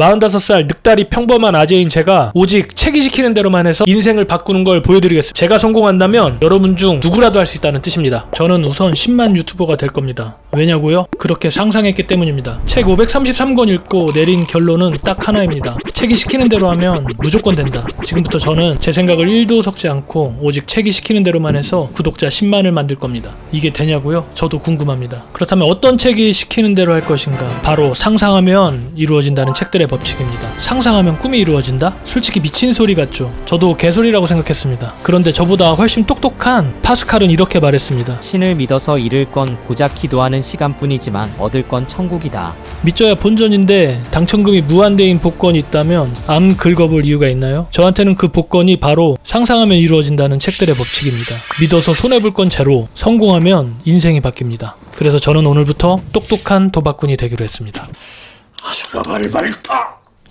45살 늑다리 평범한 아재인 제가 오직 책이 시키는 대로만 해서 인생을 바꾸는 걸 보여드리겠습니다. 제가 성공한다면 여러분 중 누구라도 할 수 있다는 뜻입니다. 저는 우선 10만 유튜버가 될 겁니다. 왜냐고요? 그렇게 상상했기 때문입니다. 책 533권 읽고 내린 결론은 딱 하나입니다. 책이 시키는 대로 하면 무조건 된다. 지금부터 저는 제 생각을 1도 섞지 않고 오직 책이 시키는 대로만 해서 구독자 10만을 만들 겁니다. 이게 되냐고요? 저도 궁금합니다. 그렇다면 어떤 책이 시키는 대로 할 것인가? 바로 상상하면 이루어진다는 책들의 법칙입니다. 상상하면 꿈이 이루어진다? 솔직히 미친 소리 같죠. 저도 개소리라고 생각했습니다. 그런데 저보다 훨씬 똑똑한 파스칼은 이렇게 말했습니다. 신을 믿어서 잃을 건 고작 기도하는 시간뿐이지만 얻을 건 천국이다. 믿져야 본전인데 당첨금이 무한대인 복권이 있다면 암 긁어볼 이유가 있나요? 저한테는 그 복권이 바로 상상하면 이루어진다는 책들의 법칙입니다. 믿어서 손해볼 건 제로, 성공하면 인생이 바뀝니다. 그래서 저는 오늘부터 똑똑한 도박꾼이 되기로 했습니다.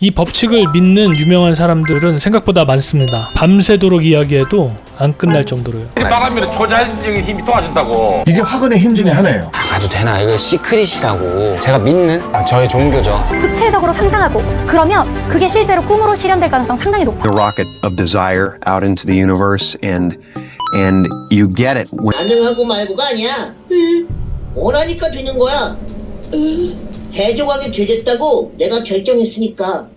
이 법칙을 믿는 유명한 사람들은 생각보다 많습니다. 밤새도록 이야기해도 안 끝날 정도로요. 바람이면 초자연적인 힘이 도와준다고. 이게 학원의 힘 중에 하나예요. 가도 되나? 이거 시크릿이라고. 제가 믿는 아, 저의 종교죠. 구체적으로 상상하고 그러면 그게 실제로 꿈으로 실현될 가능성 상당히 높아요. the rocket of desire out into the universe and and you get it when 반응하고 말고가 아니야. 원하니까 되는 거야. 해적왕이 되겠다고 내가 결정했으니까.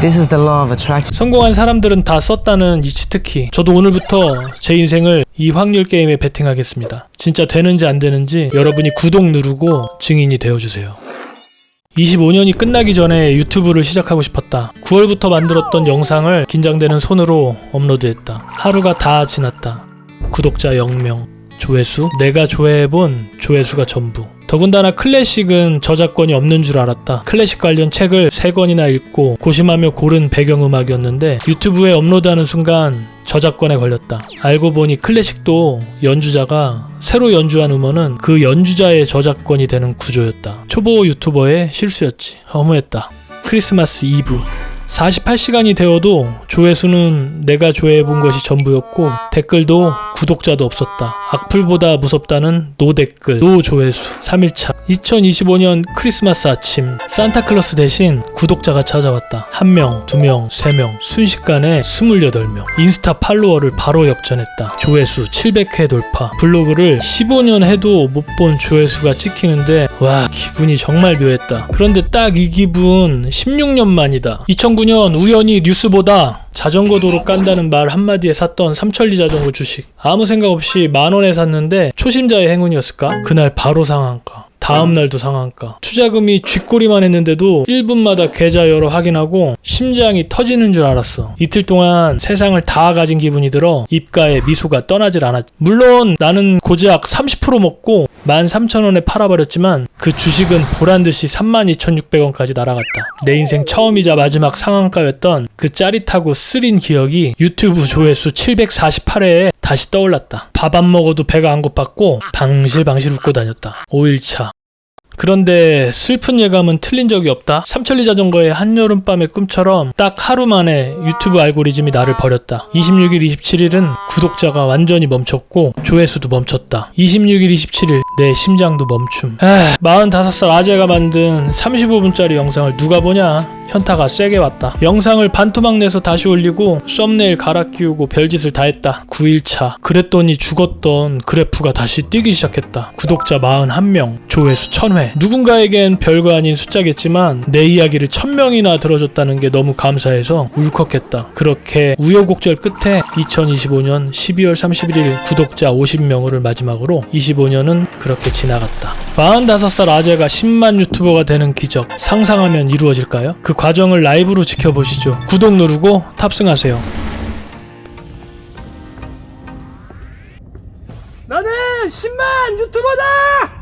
This is the law of attraction. 성공한 사람들은 다 썼다는 이 치트키. 저도 오늘부터 제 인생을 이 확률 게임에 베팅하겠습니다. 진짜 되는지 안 되는지 여러분이 구독 누르고 증인이 되어주세요. 25년이 끝나기 전에 유튜브를 시작하고 싶었다. 9월부터 만들었던 영상을 긴장되는 손으로 업로드했다. 하루가 다 지났다. 구독자 0명, 조회수 내가 조회해본 조회수가 전부. 더군다나 클래식은 저작권이 없는 줄 알았다. 클래식 관련 책을 3권이나 읽고 고심하며 고른 배경음악이었는데 유튜브에 업로드하는 순간 저작권에 걸렸다. 알고 보니 클래식도 연주자가 새로 연주한 음원은 그 연주자의 저작권이 되는 구조였다. 초보 유튜버의 실수였지. 허무했다. 크리스마스 이브. 48시간이 되어도 조회수는 내가 조회해본 것이 전부였고 댓글도 구독자도 없었다. 악플보다 무섭다는 노 댓글, 노 조회수. 3일차. 2025년 크리스마스 아침. 산타클로스 대신 구독자가 찾아왔다. 1명, 2명, 3명. 순식간에 28명. 인스타 팔로워를 바로 역전했다. 조회수 700회 돌파. 블로그를 15년 해도 못 본 조회수가 찍히는데 와 기분이 정말 묘했다. 그런데 딱 이 기분 16년 만이다. 2009년 우연히 뉴스보다 자전거 도로 깐다는 말 한마디에 샀던 삼천리 자전거 주식. 아무 생각 없이 만 원에 샀는데 초심자의 행운이었을까? 그날 바로 상한가. 다음 날도 상한가. 투자금이 쥐꼬리만 했는데도 1분마다 계좌 열어 확인하고 심장이 터지는 줄 알았어. 이틀 동안 세상을 다 가진 기분이 들어 입가에 미소가 떠나질 않았. 물론 나는 고작 30% 먹고 13,000원에 팔아버렸지만 그 주식은 보란 듯이 32,600원까지 날아갔다. 내 인생 처음이자 마지막 상한가였던 그 짜릿하고 쓰린 기억이 유튜브 조회수 748회에 다시 떠올랐다. 밥 안 먹어도 배가 안 고팠고 방실방실 웃고 다녔다. 5일차. 그런데 슬픈 예감은 틀린 적이 없다. 삼천리 자전거의 한여름밤의 꿈처럼 딱 하루 만에 유튜브 알고리즘이 나를 버렸다. 26일, 27일은 구독자가 완전히 멈췄고 조회수도 멈췄다. 26일, 27일 내 심장도 멈춤. 에휴, 45살 아재가 만든 35분짜리 영상을 누가 보냐? 현타가 세게 왔다. 영상을 반토막 내서 다시 올리고 썸네일 갈아 끼우고 별짓을 다 했다. 9일차. 그랬더니 죽었던 그래프가 다시 뛰기 시작했다. 구독자 41명, 조회수 1000회. 누군가에겐 별거 아닌 숫자겠지만 내 이야기를 1000명이나 들어줬다는 게 너무 감사해서 울컥했다. 그렇게 우여곡절 끝에 2025년 12월 31일 구독자 50명을 마지막으로 25년은 그렇게 지나갔다. 45살 아재가 10만 유튜버가 되는 기적 상상하면 이루어질까요? 그 과정을 라이브로 지켜보시죠. 구독 누르고 탑승하세요. 나는 10만 유튜버다!